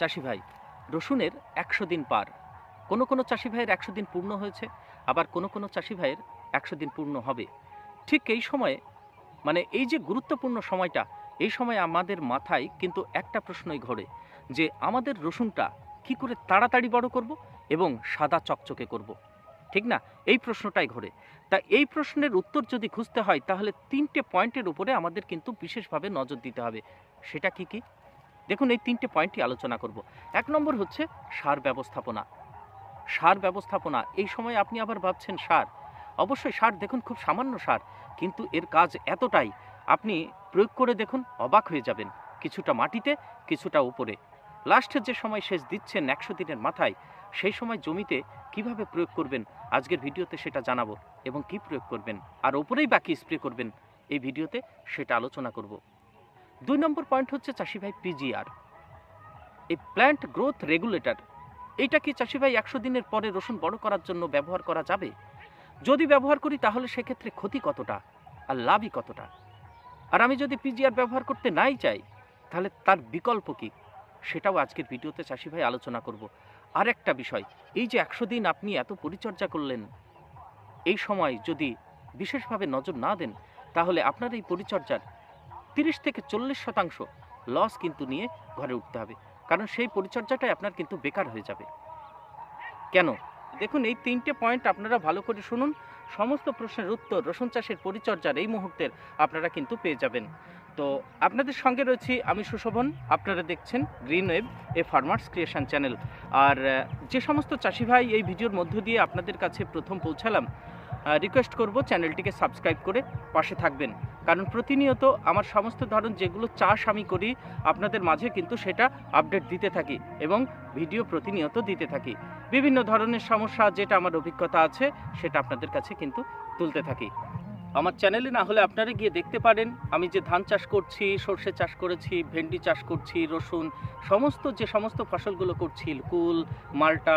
চাষি ভাই রসুনের একশো দিন পার। কোনো কোনো চাষি ভাইয়ের একশো দিন পূর্ণ হয়েছে, আবার কোনো কোনো চাষি ভাইয়ের একশো দিন পূর্ণ হবে। ঠিক এই সময়ে মানে এই যে গুরুত্বপূর্ণ সময়টা, এই সময় আমাদের মাথায় কিন্তু একটা প্রশ্নই ঘোরে, যে আমাদের রসুনটা কি করে তাড়াতাড়ি বড় করব এবং সাদা চকচকে করব। ঠিক না? এই প্রশ্নটাই ঘোরে। তা এই প্রশ্নের উত্তর যদি খুঁজতে হয়, তাহলে তিনটে পয়েন্টের উপরে আমাদের কিন্তু বিশেষভাবে নজর দিতে হবে। সেটা কি কি? দেখুন, এই তিনটে পয়েন্টই আলোচনা করব। এক নম্বর হচ্ছে সার ব্যবস্থাপনা। সার ব্যবস্থাপনা, এই সময় আপনি আবার ভাবছেন সার। অবশ্যই সার দেখুন, খুব সামান্য সার, কিন্তু এর কাজ এতটাই, আপনি প্রয়োগ করে দেখুন, অবাক হয়ে যাবেন কিছুটা মাটিতে, কিছুটা উপরে। লাস্টের যে সময় শেষ দিচ্ছেন একশো দিনের মাথায়, সেই সময় জমিতে কীভাবে প্রয়োগ করবেন, আজকের ভিডিওতে সেটা জানাব এবং কি প্রয়োগ করবেন, আর ওপরেই বাকি স্প্রে করবেন, এই ভিডিওতে সেটা আলোচনা করব। দুই নম্বর পয়েন্ট হচ্ছে চাষি ভাই পিজিআর এই প্ল্যান্ট গ্রোথ রেগুলেটর এইটা কি চাষি ভাই একশো দিনের পরে রসুন বড় করার জন্য ব্যবহার করা যাবে? যদি ব্যবহার করি তাহলে সেক্ষেত্রে ক্ষতি কতটা আর লাভই কতটা? আর আমি যদি পিজিআর ব্যবহার করতে নাই চাই, তাহলে তার বিকল্প কি? সেটাও আজকের ভিডিওতে চাষি ভাই আলোচনা করব। আর একটা বিষয়, এই যে একশো দিন আপনি এত পরিচর্যা করলেন, এই সময় যদি বিশেষভাবে নজর না দেন, তাহলে আপনার এই পরিচর্যার তিরিশ থেকে চল্লিশ শতাংশ লস কিন্তু নিয়ে ঘরে উঠতে হবে। কারণ সেই পরিচর্যাটাই আপনার কিন্তু বেকার হয়ে যাবে। কেন? দেখুন, এই তিনটে পয়েন্ট আপনারা ভালো করে শুনুন। সমস্ত প্রশ্নের উত্তর রসুন চাষের পরিচর্যার এই মুহূর্তের আপনারা কিন্তু পেয়ে যাবেন। তো আপনাদের সঙ্গে রয়েছি আমি সুশোভন। আপনারা দেখছেন green web a farmers creation channel আর যে সমস্ত চাষি ভাই এই ভিডিওর মধ্য দিয়ে আপনাদের কাছে প্রথম পৌঁছালাম রিকোয়েস্ট করব চ্যানেলটিকে সাবস্ক্রাইব করে পাশে থাকবেন। কারণ প্রতিনিয়ত আমার সমস্ত ধরন যেগুলো চাষ আমি করি, আপনাদের মাঝে কিন্তু সেটা আপডেট দিতে থাকি এবং ভিডিও প্রতিনিয়ত দিতে থাকি। বিভিন্ন ধরনের সমস্যা, যেটা আমার অভিজ্ঞতা আছে, সেটা আপনাদের কাছে কিন্তু তুলতে থাকি। আমার চ্যানেলে না হলে আপনারা গিয়ে দেখতে পারেন আমি যে ধান চাষ করছি সর্ষে চাষ করেছি ভেন্ডি চাষ করছি রসুন সমস্ত যে সমস্ত ফসলগুলো করছি কুল মালটা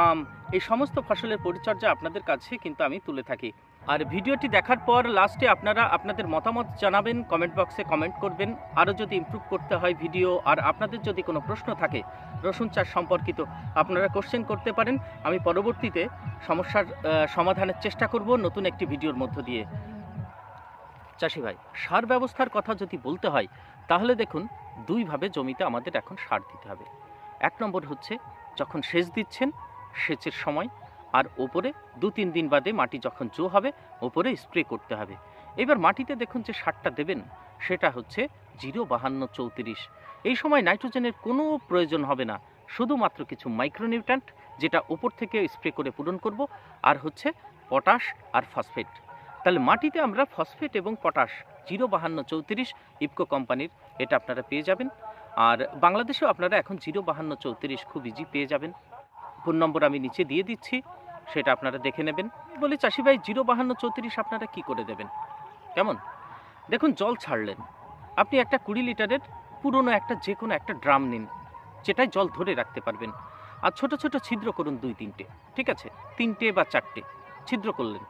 আম, এই সমস্ত ফসলের পরিচর্যা আপনাদের কাছে কিন্তু আমি তুলে থাকি। আর ভিডিওটি দেখার পর লাস্টে আপনারা আপনাদের মতামত জানাবেন কমেন্ট বক্সে কমেন্ট করবেন। আরও যদি ইমপ্রুভ করতে হয় ভিডিও আর আপনাদের যদি কোনো প্রশ্ন থাকে, রসুন চাষ সম্পর্কিত আপনারা কোশ্চেন করতে পারেন। আমি পরবর্তীতে সমস্যার সমাধানের চেষ্টা করব নতুন একটি ভিডিওর মধ্য দিয়ে। চাষি ভাই, সার ব্যবস্থার কথা যদি বলতে হয়, তাহলে দেখুন দুইভাবে জমিতে আমাদের এখন সার দিতে হবে। এক নম্বর হচ্ছে যখন সেচ দিচ্ছেন, সেচের সময় আর ওপরে দু তিন দিন বাদে মাটি যখন জো হবে, ওপরে স্প্রে করতে হবে। এবার মাটিতে দেখুন যে সারটা দেবেন, সেটা হচ্ছে জিরো বাহান্ন চৌত্রিশ। এই সময় নাইট্রোজেনের কোনো প্রয়োজন হবে না, শুধুমাত্র কিছু মাইক্রোনিউট্রান্ট যেটা ওপর থেকে স্প্রে করে পূরণ করব, আর হচ্ছে পটাশ আর ফসফেট। তাহলে মাটিতে আমরা ফসফেট এবং পটাশ, জিরো বাহান্ন চৌত্রিশ ইফকো কোম্পানির, এটা আপনারা পেয়ে যাবেন। আর বাংলাদেশেও আপনারা এখন জিরো বাহান্ন চৌত্রিশ খুব ইজি পেয়ে যাবেন। ফোন নম্বর আমি নিচে দিয়ে দিচ্ছি, সেটা আপনারা দেখে নেবেন। বলে, চাষি ভাই, জিরো বাহান্ন চৌত্রিশ আপনারা কি করে দেবেন? কেমন? দেখুন, জল ছাড়লেন। আপনি একটা কুড়ি লিটারের পুরনো একটা যে কোনো একটা ড্রাম নিন যেটাই জল ধরে রাখতে পারবেন। আর ছোট ছোট ছিদ্র করুন দুই তিনটে, ঠিক আছে? তিনটে বা চারটে ছিদ্র করলেন।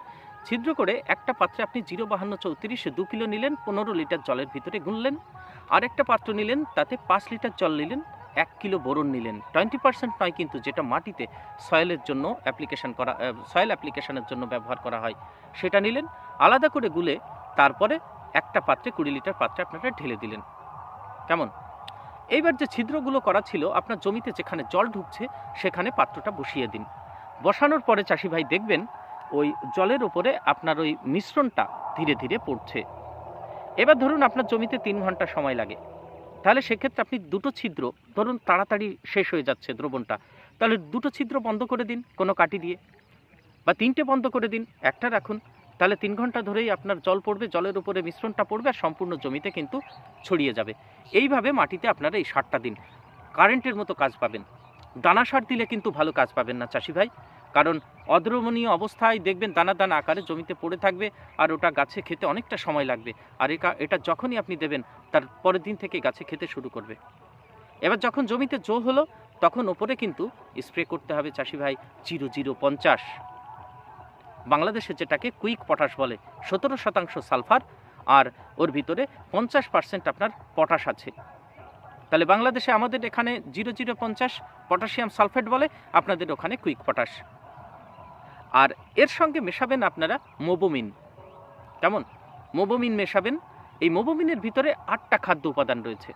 ছিদ্র করে একটা পাত্রে আপনি জিরো বাহান্ন চৌত্রিশে দু কিলো নিলেন, পনেরো লিটার জলের ভিতরে গুনলেন। আর একটা পাত্র নিলেন, তাতে পাঁচ লিটার জল নিলেন। এক কিলো বোরন নিলেন। টোয়েন্টি পার্সেন্ট নয় কিন্তু যেটা মাটিতে সয়েলের জন্য অ্যাপ্লিকেশন করা সয়েল অ্যাপ্লিকেশনের জন্য ব্যবহার করা হয়। সেটা নিলেন, আলাদা করে গুলে তারপরে একটা পাত্রে কুড়ি লিটার পাত্রে আপনারা ঢেলে দিলেন। কেমন? এইবার যে ছিদ্রগুলো করা ছিল, আপনার জমিতে যেখানে জল ঢুকছে, সেখানে পাত্রটা বসিয়ে দিন। বসানোর পরে চাষি ভাই দেখবেন, ওই জলের উপরে আপনার ওই মিশ্রণটা ধীরে ধীরে পড়ছে। এবার ধরুন আপনার জমিতে তিন ঘণ্টা সময় লাগে। তাহলে সেক্ষেত্রে আপনি দুটো ছিদ্র, ধরুন তাড়াতাড়ি শেষ হয়ে যাচ্ছে দ্রবণটা, তাহলে দুটো ছিদ্র বন্ধ করে দিন কোনো কাটি দিয়ে, বা তিনটে বন্ধ করে দিন, একটা রাখুন, তাহলে তিন ঘণ্টা ধরেই আপনার জল পড়বে, জলের উপরে মিশ্রণটা পড়বে আর সম্পূর্ণ জমিতে কিন্তু ছড়িয়ে যাবে। এইভাবে মাটিতে আপনারা এই সারটা দিন, কারেন্টের মতো কাজ পাবেন। দানা সার দিলে কিন্তু ভালো কাজ পাবেন না, চাষি ভাই। কারণ অদ্রমণীয় অবস্থায় দেখবেন দানা দানা আকারে জমিতে পড়ে থাকবে আর ওটা গাছে খেতে অনেকটা সময় লাগবে। আর এটা যখনই আপনি দেবেন, তার পরের দিন থেকে গাছে খেতে শুরু করবে। এবার যখন জমিতে জো হলো, তখন ওপরে কিন্তু স্প্রে করতে হবে চাষি ভাই, জিরো জিরো পঞ্চাশ। বাংলাদেশে যেটাকে কুইক পটাশ বলে, সতেরো শতাংশ সালফার আর ওর ভিতরে পঞ্চাশ পার্সেন্ট আপনার পটাশ আছে। তাহলে বাংলাদেশে আমাদের এখানে জিরো জিরো পঞ্চাশ পটাশিয়াম সালফেট বলে, আপনাদের ওখানে কুইক পটাশ। আর এর সঙ্গে মেশাবেন আপনারা মোবোমিন। কেমন? মোবোমিন মেশাবেন। এই মোবোমিনের ভিতরে আটটা খাদ্য উপাদান রয়েছে।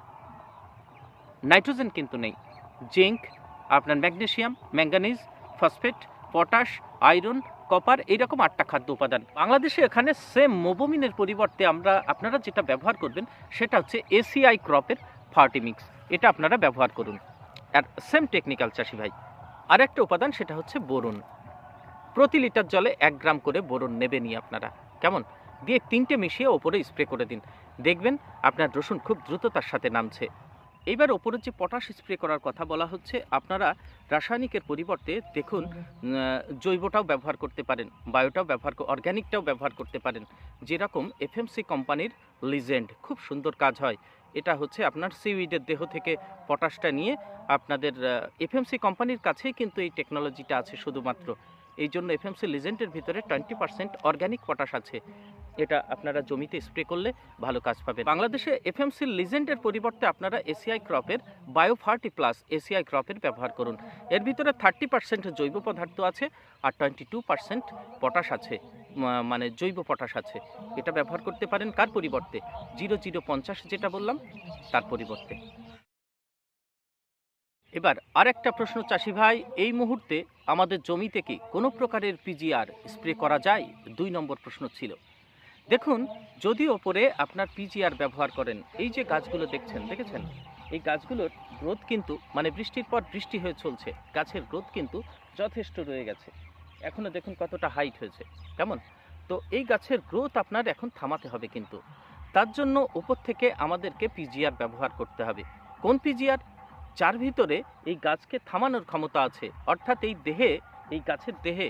নাইট্রোজেন কিন্তু নেই। জিঙ্ক, আপনার magnesium manganese, phosphate, potash, iron, copper এইরকম আটটা খাদ্য উপাদান। বাংলাদেশে এখানে সেম মোবোমিনের পরিবর্তে আমরা, আপনারা যেটা ব্যবহার করবেন, সেটা হচ্ছে এসিআই ক্রপের ফার্টিমিক্স। এটা আপনারা ব্যবহার করুন। আর সেম টেকনিক্যাল চাষি ভাই। আরেকটা উপাদান সেটা হচ্ছে বোরন। প্রতি লিটার জলে এক গ্রাম করে বোরন নেবেনই আপনারা। কেমন? দিয়ে তিনটে মিশিয়ে ওপরে স্প্রে করে দিন। দেখবেন আপনার রসুন খুব দ্রুততার সাথে নামছে। এইবার ওপরে যে পটাশ স্প্রে করার কথা বলা হচ্ছে, আপনারা রাসায়নিকের পরিবর্তে দেখুন জৈবটাও ব্যবহার করতে পারেন, বায়োটাও ব্যবহার অর্গ্যানিকটাও ব্যবহার করতে পারেন। যেরকম এফএমসি কোম্পানির লিজেন্ড, খুব সুন্দর কাজ হয়। এটা হচ্ছে আপনার সিউইডের দেহ থেকে পটাশটা নিয়ে আপনাদের এফএমসি কোম্পানির কাছেই কিন্তু এই টেকনোলজিটা আছে শুধুমাত্র। এই জন্য এফএমসি লিজেন্ডের ভিতরে টোয়েন্টি পার্সেন্ট অর্গ্যানিক পটাশ আছে। এটা আপনারা জমিতে স্প্রে করলে ভালো কাজ পাবেন। বাংলাদেশে এফএমসি লিজেন্ডের পরিবর্তে আপনারা এসিআই ক্রপের বায়োফার্টি প্লাস এসিআই ক্রপের ব্যবহার করুন। এর ভিতরে থার্টি পার্সেন্ট জৈব পদার্থ আছে আর টোয়েন্টি টু পার্সেন্ট পটাশ আছে মানে জৈব পটাশ আছে। এটা ব্যবহার করতে পারেন কার পরিবর্তে? জিরো জিরো পঞ্চাশ যেটা বললাম, তার পরিবর্তে। এবার আরেকটা প্রশ্ন, চাষি ভাই, এই মুহূর্তে আমাদের জমিতে কি কোনো প্রকারের পিজিআর স্প্রে করা যায়? দুই নম্বর প্রশ্ন ছিল। দেখুন, যদি ওপরে আপনার পিজিআর ব্যবহার করেন, এই যে গাছগুলো দেখছেন, দেখেছেন? এই গাছগুলোর গ্রোথ কিন্তু মানে বৃষ্টির পর বৃষ্টি হয়ে চলছে, গাছের গ্রোথ কিন্তু যথেষ্ট রয়ে গেছে। এখনও দেখুন কতটা হাইট হয়েছে, কেমন? তো এই গাছের গ্রোথ আপনার এখন থামাতে হবে কিন্তু। তার জন্য উপর থেকে আমাদেরকে পিজিআর ব্যবহার করতে হবে। কোন পিজিআর যার ভিতরে এই গাছকে থামানোর ক্ষমতা আছে। অর্থাৎ এই দেহে, এই গাছের দেহে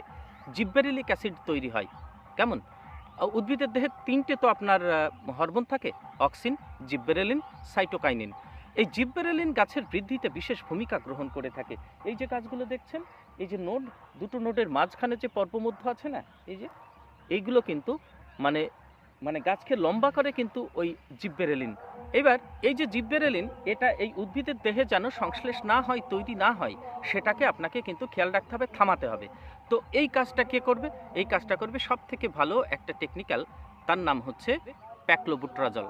জিব্বেরিলিক অ্যাসিড তৈরি হয়। কেমন? উদ্ভিদের দেহে তিনটে তো আপনার হরমোন থাকে, অক্সিন, জিব্বেরেলিন, সাইটোকাইনিন। এই জিব্বেরেলিন গাছের বৃদ্ধিতে বিশেষ ভূমিকা গ্রহণ করে থাকে। এই যে গাছগুলো দেখছেন, এই যে নোড, দুটো নোডের মাঝখানে যে পর্বমধ্য আছে না, এই যে, এইগুলো কিন্তু মানে মানে গাছকে লম্বা করে কিন্তু ওই জিব্বেরেলিন এবার, এই যে জিব্বেরেলিন এটা এই উদ্ভিদের দেহে যেন সংশ্লেষ না হয়, তৈরি না হয়, সেটাকে আপনাকে কিন্তু খেয়াল রাখতে হবে, থামাতে হবে। তো এই কাজটা কে করবে? এই কাজটা করবে সব থেকে ভালো একটা টেকনিক্যাল তার নাম হচ্ছে প্যাকলোবুট্রাজল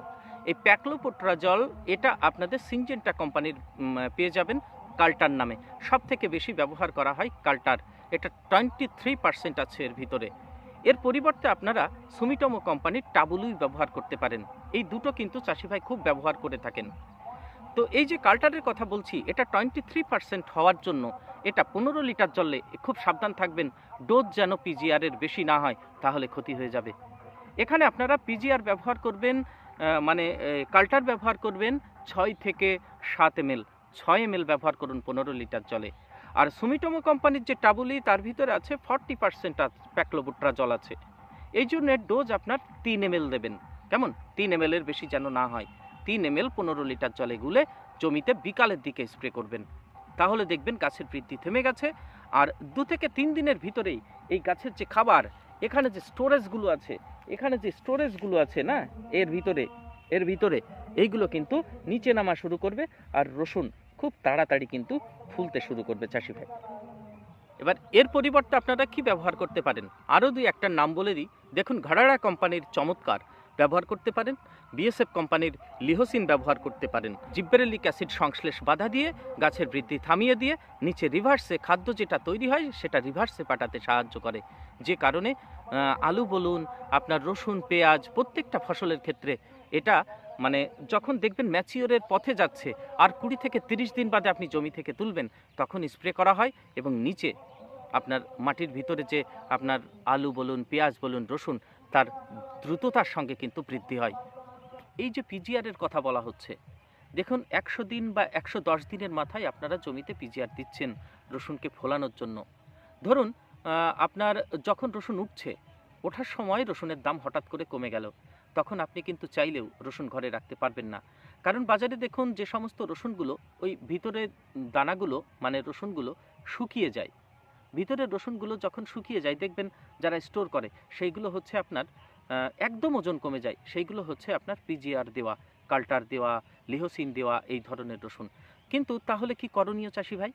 এই প্যাকলোবুট্রাজল এটা আপনাদের সিনজেন্টা কোম্পানির পেয়ে যাবেন কাল্টার নামে। সব থেকে বেশি ব্যবহার করা হয় কাল্টার। এটা টোয়েন্টি থ্রি পার্সেন্ট আছে এর ভিতরে। এর পরিবর্তে আপনারা সুমিটমো কোম্পানির টাবুলুই ব্যবহার করতে পারেন। এই দুটো কিন্তু চাষি ভাই খুব ব্যবহার করে থাকেন। তো এই যে কাল্টারের কথা বলছি, এটা টোয়েন্টি থ্রি পার্সেন্ট হওয়ার জন্য এটা পনেরো লিটার জলে খুব সাবধান থাকবেন, ডোজ যেন পিজিআরের বেশি না হয়, তাহলে ক্ষতি হয়ে যাবে। এখানে আপনারা পিজিআর ব্যবহার করবেন মানে কাল্টার ব্যবহার করবেন, ছয় থেকে সাত এমএল, ছয় এমএল ব্যবহার করুন পনেরো লিটার জলে। আর সুমিটোমো কোম্পানির যে টাবুলি, তার ভিতরে আছে ফর্টি পার্সেন্ট প্যাকলোবুট্রা জল আছে। এই জন্য ডোজ আপনার তিন এমএল দেবেন। কেমন? তিন এমএল এর বেশি যেন না হয়। তিন এমএল পনেরো লিটার জলে গুলে জমিতে বিকালের দিকে স্প্রে করবেন। তাহলে দেখবেন গাছের বৃদ্ধি থেমে গেছে। আর দু থেকে তিন দিনের ভিতরেই এই গাছের যে খাবার, এখানে যে স্টোরেজগুলো আছে, এখানে যে স্টোরেজগুলো আছে না, এর ভিতরে এর ভিতরে, এইগুলো কিন্তু নিচে নামা শুরু করবে। আর রসুন খুব তাড়াতাড়ি কিন্তু ফুলতে শুরু করবে চাষি ভাই। এবার এর পরিবর্তে আপনারা কি ব্যবহার করতে পারেন? আরও দুই একটা নাম বলে দিই। দেখুন, ঘাড়াড়া কোম্পানির চমৎকার ব্যবহার করতে পারেন। বিএসএফ কোম্পানির লিহোসিন ব্যবহার করতে পারেন। জিব্বেরেলিক অ্যাসিড সংশ্লেষ বাধা দিয়ে, গাছের বৃদ্ধি থামিয়ে দিয়ে, নিচে রিভার্সে খাদ্য যেটা তৈরি হয়, সেটা রিভার্সে পাঠাতে সাহায্য করে। যে কারণে আলু বলুন, আপনার রসুন, পেঁয়াজ, প্রত্যেকটা ফসলের ক্ষেত্রে এটা মানে যখন দেখবেন ম্যাচিওরের পথে যাচ্ছে, আর কুড়ি থেকে তিরিশ দিন বাদে আপনি জমি থেকে তুলবেন, তখন স্প্রে করা হয় এবং নিচে আপনার মাটির ভিতরে যে আপনার আলু বলুন, পেঁয়াজ বলুন, রসুন, তার দ্রুততার সঙ্গে কিন্তু বৃদ্ধি হয়। এই যে পিজিআরের কথা বলা হচ্ছে, দেখুন একশো দিন বা একশো দশ দিনের মাথায় আপনারা জমিতে পিজিআর দিচ্ছেন রসুনকে ফোলানোর জন্য। ধরুন আপনার যখন রসুন উঠছে, ওঠার সময় রসুনের দাম হঠাৎ করে কমে গেল। তখন আপনি কিন্তু চাইলেও রসুন ঘরে রাখতে পারবেন না। কারণ বাজারে দেখুন যে সমস্ত রসুনগুলো, ওই ভিতরের দানাগুলো মানে রসুনগুলো শুকিয়ে যায়। ভিতরের রসুনগুলো যখন শুকিয়ে যায়, দেখবেন যারা স্টোর করে, সেইগুলো হচ্ছে আপনার একদম ওজন কমে যায়। সেইগুলো হচ্ছে আপনার পিজিআর দেওয়া কাল্টার দেওয়া লিহোসিন দেওয়া, এই ধরনের রসুন। কিন্তু তাহলে কি করণীয় চাষি ভাই?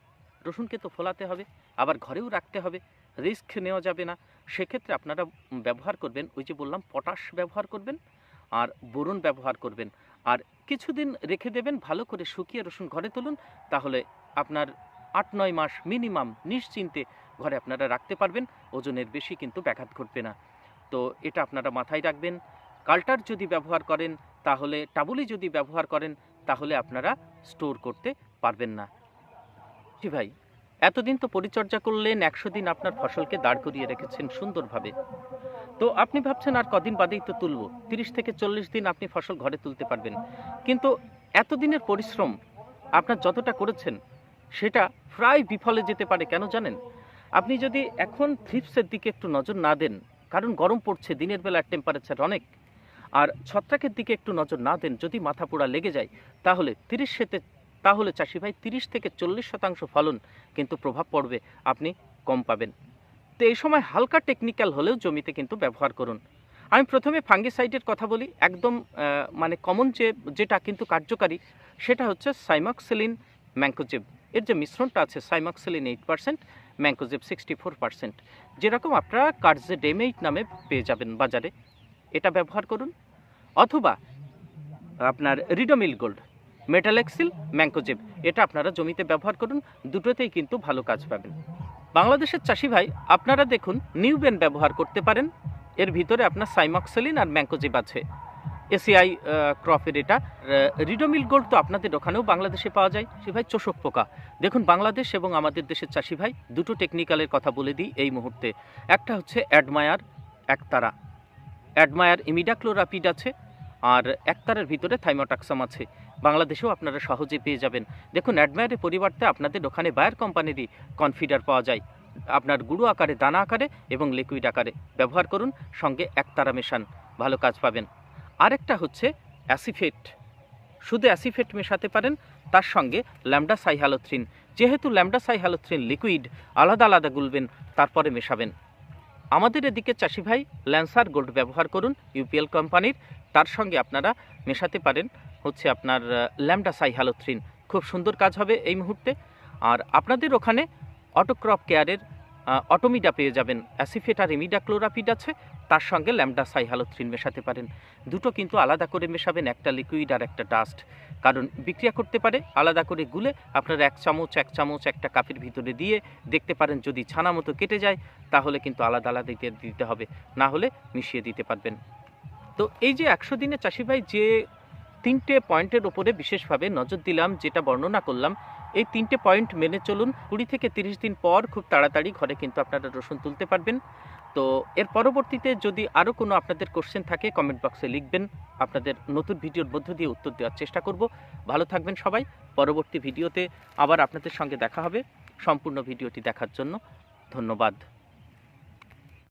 রসুনকে তো ফোলাতে হবে, আবার ঘরেও রাখতে হবে, রিস্ক নেওয়া যাবে না। সেক্ষেত্রে আপনারা ব্যবহার করবেন, ওই যে বললাম, পটাশ ব্যবহার করবেন আর বোরন ব্যবহার করবেন। আর কিছুদিন রেখে দেবেন, ভালো করে শুকিয়ে রসুন ঘরে তুলুন, তাহলে আপনার আট নয় মাস মিনিমাম নিশ্চিন্তে ঘরে আপনারা রাখতে পারবেন, ওজনের বেশি কিন্তু ব্যাঘাত ঘটবে না। তো এটা আপনারা মাথায় রাখবেন। কাল্টার যদি ব্যবহার করেন, তাহলে টাবুলি যদি ব্যবহার করেন, তাহলে আপনারা স্টোর করতে পারবেন না। জি ভাই। এতদিন তো পরিচর্যা করলেন, একশো দিন আপনার ফসলকে দাঁড় করিয়ে রেখেছেন সুন্দরভাবে। তো আপনি ভাবছেন আর কদিন বাদেই তো তুলব। তিরিশ থেকে চল্লিশ দিন আপনি ফসল ঘরে তুলতে পারবেন। কিন্তু এতদিনের পরিশ্রম আপনার যতটা করেছেন, সেটা প্রায় বিফলে যেতে পারে, কেন জানেন? আপনি যদি এখন থ্রিপসের দিকে একটু নজর না দেন, কারণ গরম পড়ছে, দিনের বেলার টেম্পারেচার অনেক, আর ছত্রাকের দিকে একটু নজর না দেন, যদি মাথা পোড়া লেগে যায়, তাহলে তিরিশ সেতে তাহলে চাষি ভাই তিরিশ থেকে চল্লিশ শতাংশ ফলন কিন্তু প্রভাব পড়বে, আপনি কম পাবেন। তো এই সময় হালকা টেকনিক্যাল হলেও জমিতে কিন্তু ব্যবহার করুন। আমি প্রথমে ফাঙ্গিসাইডের কথা বলি, একদম মানে কমন যে, যেটা কিন্তু কার্যকারী, সেটা হচ্ছে সাইমক্সিলিন ম্যাঙ্কোজেব এর যে মিশ্রণটা আছে cymoxanil eight percent mancozeb sixty four percent যেরকম আপনারা কার্জে ডেমেইট নামে পেয়ে যাবেন বাজারে। এটা ব্যবহার করুন। অথবা আপনার রিডোমিল গোল্ড মেটালেক্সিল ম্যাঙ্কোজেব এটা আপনারা জমিতে ব্যবহার করুন, দুটোতেই কিন্তু ভালো কাজ পাবেন। বাংলাদেশের চাষি ভাই, আপনারা দেখুন নিউবেন ব্যবহার করতে পারেন। এর ভিতরে আপনার সাইমক্সেলিন আর ম্যাঙ্কোজেব আছে। এসিআই ক্রপের এটা। রিডোমিল গোল্ড তো আপনাদের ওখানেও বাংলাদেশে পাওয়া যায়। সে ভাই চোষক পোকা। দেখুন, বাংলাদেশ এবং আমাদের দেশের চাষি ভাই দুটো টেকনিক্যালের কথা বলে দিই এই মুহূর্তে। একটা হচ্ছে অ্যাডমায়ার একতারা অ্যাডমায়ার ইমিডাক্লোরাপিড আছে, আর একতারের ভিতরে থাইমোটাক্সাম আছে। বাংলাদেশেও আপনারা সহজে পেয়ে যাবেন। দেখুন অ্যাডমায়ারের পরিবর্তে আপনাদের ওখানে বায়ার কোম্পানিরই কনফিডার পাওয়া যায়। আপনার গুঁড়ো আকারে, দানা আকারে এবং লিকুইড আকারে ব্যবহার করুন, সঙ্গে একতারা মেশান, ভালো কাজ পাবেন। আরেকটা হচ্ছে অ্যাসিফেট শুধু অ্যাসিফেট মেশাতে পারেন, তার সঙ্গে ল্যামডা সাইহ্যালোথ্রিন যেহেতু ল্যামডা সাইহ্যালোথ্রিন লিকুইড আলাদা আলাদা গুলবেন, তারপরে মেশাবেন। আমাদের এদিকে চাষি ভাই ল্যান্সার গোল্ড ব্যবহার করুন ইউপিএল কোম্পানির তার সঙ্গে আপনারা মেশাতে পারেন হচ্ছে আপনার ল্যামডা সাইহ্যালোথ্রিন খুব সুন্দর কাজ হবে এই মুহূর্তে। আর আপনাদের ওখানে অটোক্রপ কেয়ারের অটোমিডা পেয়ে যাবেন। অ্যাসিফেট আর এমিডা ক্লোরাপিড আছে, তার সঙ্গে ল্যামডা সাইহ্যালোথ্রিন মেশাতে পারেন। দুটো কিন্তু আলাদা করে মেশাবেন, একটা লিকুইড আর একটা ডাস্ট। কারণ বিক্রিয়া করতে পারে, আলাদা করে গুলে আপনার এক চামচ এক চামচ, একটা কাপের ভিতরে দিয়ে দেখতে পারেন, যদি ছানা মতো কেটে যায়, তাহলে কিন্তু আলাদা আলাদা দিতে হবে। না হলে মিশিয়ে দিতে পারবেন। তো এই যে একশো দিনে চাষি ভাই যে তিনটে পয়েন্টের ওপরে বিশেষভাবে নজর দিলাম, যেটা বর্ণনা করলাম। এই তিনটে পয়েন্ট মেনে চলুন, কুড়ি থেকে তিরিশ দিন পর খুব তাড়াতাড়ি ঘরে কিন্তু আপনারা রসুন তুলতে পারবেন। তো এর পরবর্তীতে যদি আরও কোনো আপনাদের কোশ্চেন থাকে কমেন্ট বক্সে লিখবেন। আপনাদের নতুন ভিডিওর মধ্য দিয়ে উত্তর দেওয়ার চেষ্টা করব। ভালো থাকবেন সবাই। পরবর্তী ভিডিওতে আবার আপনাদের সঙ্গে দেখা হবে। সম্পূর্ণ ভিডিওটি দেখার জন্য ধন্যবাদ।